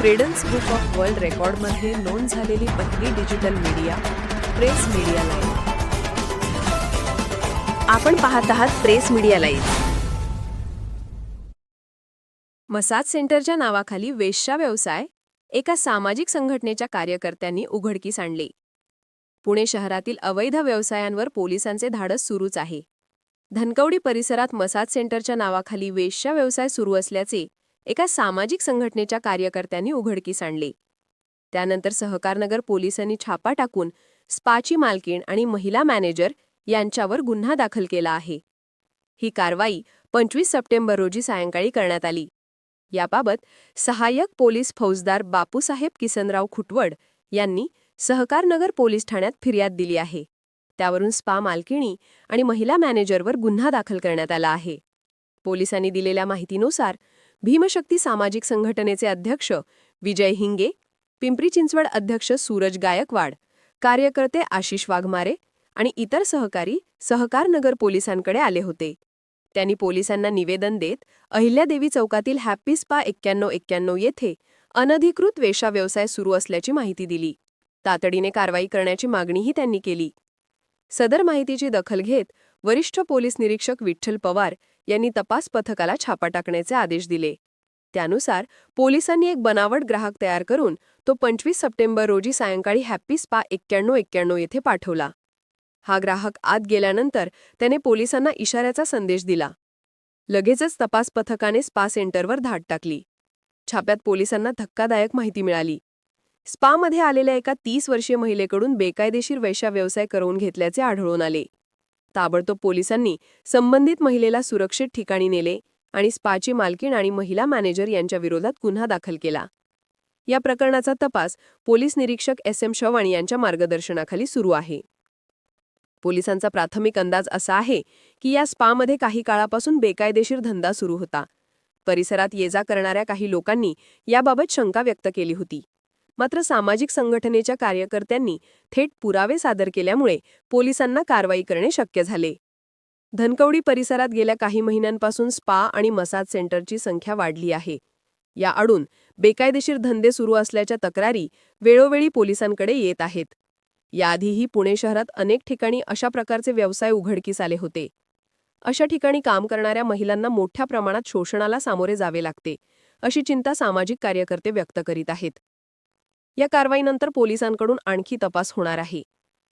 Credence book of world रेकॉर्डमध्ये नोंद झालेली पहिली digital media press media live आपण पाहत आहात प्रेस मीडिया लाईव्ह मसाज सेंटरच्या नावाखाली वेश्या व्यवसाय एका सामाजिक संघटनेच्या कार्यकर्त्यांनी उघडकीस आणले. पुणे शहरातील अवैध व्यवसायांवर पोलिसांचे धाडस सुरूच आहे. धनकवडी परिसरात मसाज सेंटरच्या नावाखाली वेश्या व्यवसाय सुरू असल्याचे एका सामाजिक संघटनेच्या कार्यकर्त्यांनी उघडकीस आणले. त्यानंतर सहकारनगर पोलिसांनी छापा टाकून स्पाची मालकीण आणि महिला मॅनेजर यांच्यावर गुन्हा दाखल केला आहे. ही कारवाई पंचवीस सप्टेंबर रोजी सायंकाळी करण्यात आली. याबाबत सहाय्यक पोलीस फौजदार बापूसाहेब किसनराव खुटवड यांनी सहकारनगर पोलीस ठाण्यात फिर्याद दिली आहे. त्यावरून स्पा मालकिणी आणि महिला मॅनेजरवर गुन्हा दाखल करण्यात आला आहे. पोलिसांनी दिलेल्या माहितीनुसार भीमशक्ती सामाजिक संघटनेचे अध्यक्ष विजय हिंगे पिंपरी चिंचवड अध्यक्ष सूरज गायकवाड कार्यकर्ते आशिष वाघमारे आणि इतर सहकारी सहकारनगर पोलिसांकडे आले होते. त्यांनी पोलिसांना निवेदन देत अहिल्यादेवी चौकातील हॅप्पी स्पा एक्क्याण्णव एक्क्याण्णव येथे अनधिकृत वेशा व्यवसाय सुरू असल्याची माहिती दिली. तातडीने कारवाई करण्याची मागणीही त्यांनी केली. सदर माहितीची दखल घेत वरिष्ठ पोलीस निरीक्षक विठ्ठल पवार यांनी तपास पथकाला छापा टाकण्याचे आदेश दिले. त्यानुसार पोलिसांनी एक बनावट ग्राहक तयार करून तो पंचवीस सप्टेंबर रोजी सायंकाळी हॅप्पी स्पा एक्क्याण्णव एक्क्याण्णव येथे पाठवला. हा ग्राहक आत गेल्यानंतर त्याने पोलिसांना इशाऱ्याचा संदेश दिला. लगेचच तपास पथकाने स्पा सेंटरवर धाड टाकली. छाप्यात पोलिसांना धक्कादायक माहिती मिळाली. स्पामध्ये आलेल्या एका तीस वर्षीय महिलेकडून बेकायदेशीर वैश्या व्यवसाय करवून घेतल्याचे आढळून आले. ताबडतोब पोलिसांनी संबंधित महिलेला सुरक्षित ठिकाणी नेले आणि स्पाची मालकीण आणि महिला मॅनेजर यांच्या विरोधात गुन्हा दाखल केला. या प्रकरणाचा तपास पोलीस निरीक्षक एस एम शवण यांच्या मार्गदर्शनाखाली सुरू आहे. पोलिसांचा प्राथमिक अंदाज असा आहे की या स्पामध्ये काही काळापासून बेकायदेशीर धंदा सुरू होता. परिसरात ये जा करणाऱ्या काही लोकांनी याबाबत शंका व्यक्त केली होती. मात्र सामाजिक संघटनेच्या कार्यकर्त्यांनी थेट पुरावे सादर केल्यामुळे पोलिसांना कारवाई करणे शक्य झाले. धनकवडी परिसरात गेल्या काही महिन्यांपासून स्पा आणि मसाज सेंटरची संख्या वाढली आहे. या आडून बेकायदेशीर धंदे सुरू असल्याच्या तक्रारी वेळोवेळी पोलिसांकडे येत आहेत. याआधीही पुणे शहरात अनेक ठिकाणी अशा प्रकारचे व्यवसाय उघडकीस आले होते. अशा ठिकाणी काम करणाऱ्या महिलांना मोठ्या प्रमाणात शोषणाला सामोरे जावे लागते अशी चिंता सामाजिक कार्यकर्ते व्यक्त करीत आहेत. या कारवाईनंतर पोलिसांकडून आणखी तपास होणार आहे.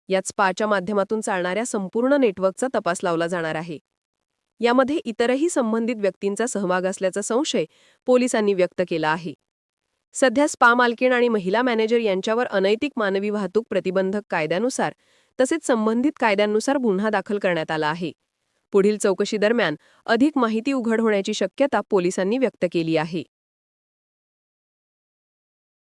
यात स्पाच्या माध्यमातून चालणाऱ्या संपूर्ण नेटवर्कचा तपास लावला जाणार आहे. यामध्ये इतरही संबंधित व्यक्तींचा सहभाग असल्याचा संशय पोलिसांनी व्यक्त केला आहे. सध्या स्पा मालकीण आणि महिला मॅनेजर यांच्यावर अनैतिक मानवी वाहतूक प्रतिबंधक कायद्यानुसार तसेच संबंधित कायद्यांनुसार गुन्हा दाखल करण्यात आला आहे. पुढील चौकशी दरम्यान अधिक माहिती उघड होण्याची शक्यता पोलिसांनी व्यक्त केली आहे.